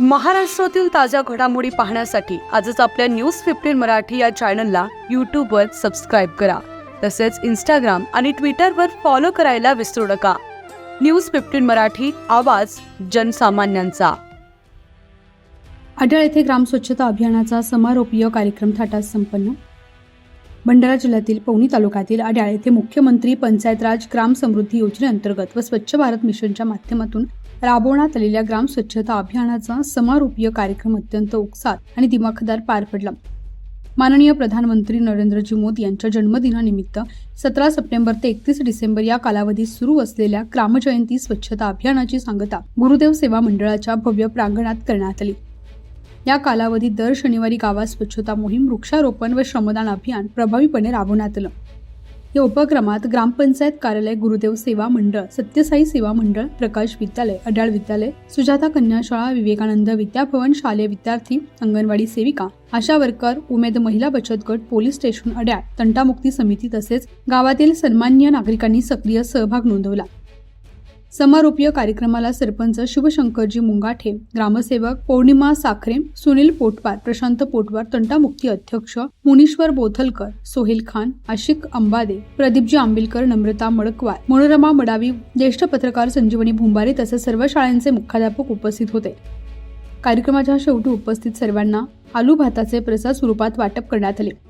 महाराष्ट्रातील ताज्या घडामोडी पाहण्यासाठी आजच आपल्या न्यूज फिफ्टीन मराठी या चॅनलला यूट्यूबवर सबस्क्राईब करा. तसेच इंस्टाग्राम आणि ट्विटरवर फॉलो करायला विसरू नका. न्यूज फिफ्टीन मराठी आवाज जनसामान्यांचा. अडळ येथे ग्राम स्वच्छता अभियानाचा समारोपीय कार्यक्रम थाटात संपन्न. भंडारा जिल्ह्यातील पवनी तालुक्यातील अड्याळ येथे मुख्यमंत्री पंचायत राज ग्राम समृद्धी योजनेअंतर्गत व स्वच्छ भारत मिशनच्या माध्यमातून राबवण्यात आलेल्या ग्राम स्वच्छता अभियानाचा समारोपीय कार्यक्रम अत्यंत उत्साहात आणि दिमाखदार पार पडला. माननीय प्रधानमंत्री नरेंद्रजी मोदी यांच्या जन्मदिनानिमित्त सतरा सप्टेंबर ते एकतीस डिसेंबर या कालावधीत सुरू असलेल्या ग्रामजयंती स्वच्छता अभियानाची सांगता गुरुदेव सेवा मंडळाच्या भव्य प्रांगणात करण्यात आली. या कालावधीत दर शनिवारी गावात स्वच्छता मोहीम वृक्षारोपण व श्रमदान अभियान प्रभावीपणे राबवण्यात आलं. या उपक्रमात ग्रामपंचायत कार्यालय गुरुदेव सेवा मंडळ सत्यसाई सेवा मंडळ प्रकाश विद्यालय अड्याळ विद्यालय सुजाता कन्या शाळा विवेकानंद विद्याभवन शालेय विद्यार्थी अंगणवाडी सेविका आशा वर्कर उमेद महिला बचत गट पोलीस स्टेशन अड्याळ तंटामुक्ती समिती तसेच गावातील सन्मान्य नागरिकांनी सक्रिय सहभाग नोंदवला. समारोपीय कार्यक्रमाला सरपंच शिवशंकरजी मुंगाठे ग्रामसेवक पौर्णिमा साखरे सुनील पोटवार प्रशांत पोटवार तंटामुक्ती अध्यक्ष मुनीश्वर बोथलकर सोहेल खान आशिक अंबादे प्रदीपजी आंबिलकर नम्रता मडकवार मनोरमा मडावी ज्येष्ठ पत्रकार संजीवनी भुंबारे तसेच सर्व शाळांचे मुख्याध्यापक उपस्थित होते. कार्यक्रमाच्या शेवटी उपस्थित सर्वांना आलू भाताचे प्रसाद स्वरूपात वाटप करण्यात आले.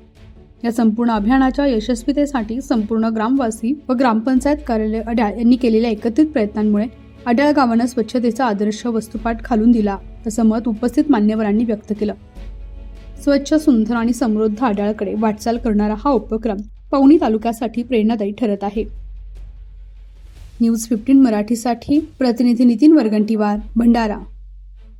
या संपूर्ण अभियानाच्या यशस्वीतेसाठी संपूर्ण ग्रामवासी व ग्रामपंचायत कार्यालय अड्याळ यांनी केलेल्या एकत्रित प्रयत्नांमुळे अड्याळ गावानं स्वच्छतेचा आदर्श वस्तुपाठ खालून दिला असं मत उपस्थित मान्यवरांनी व्यक्त केलं. स्वच्छ सुंदर आणि समृद्ध अड्याळकडे वाटचाल करणारा हा उपक्रम पवनी तालुक्यासाठी प्रेरणादायी ठरत आहे. न्यूज फिफ्टीन मराठीसाठी प्रतिनिधी नितीन वरगंटीवार भंडारा.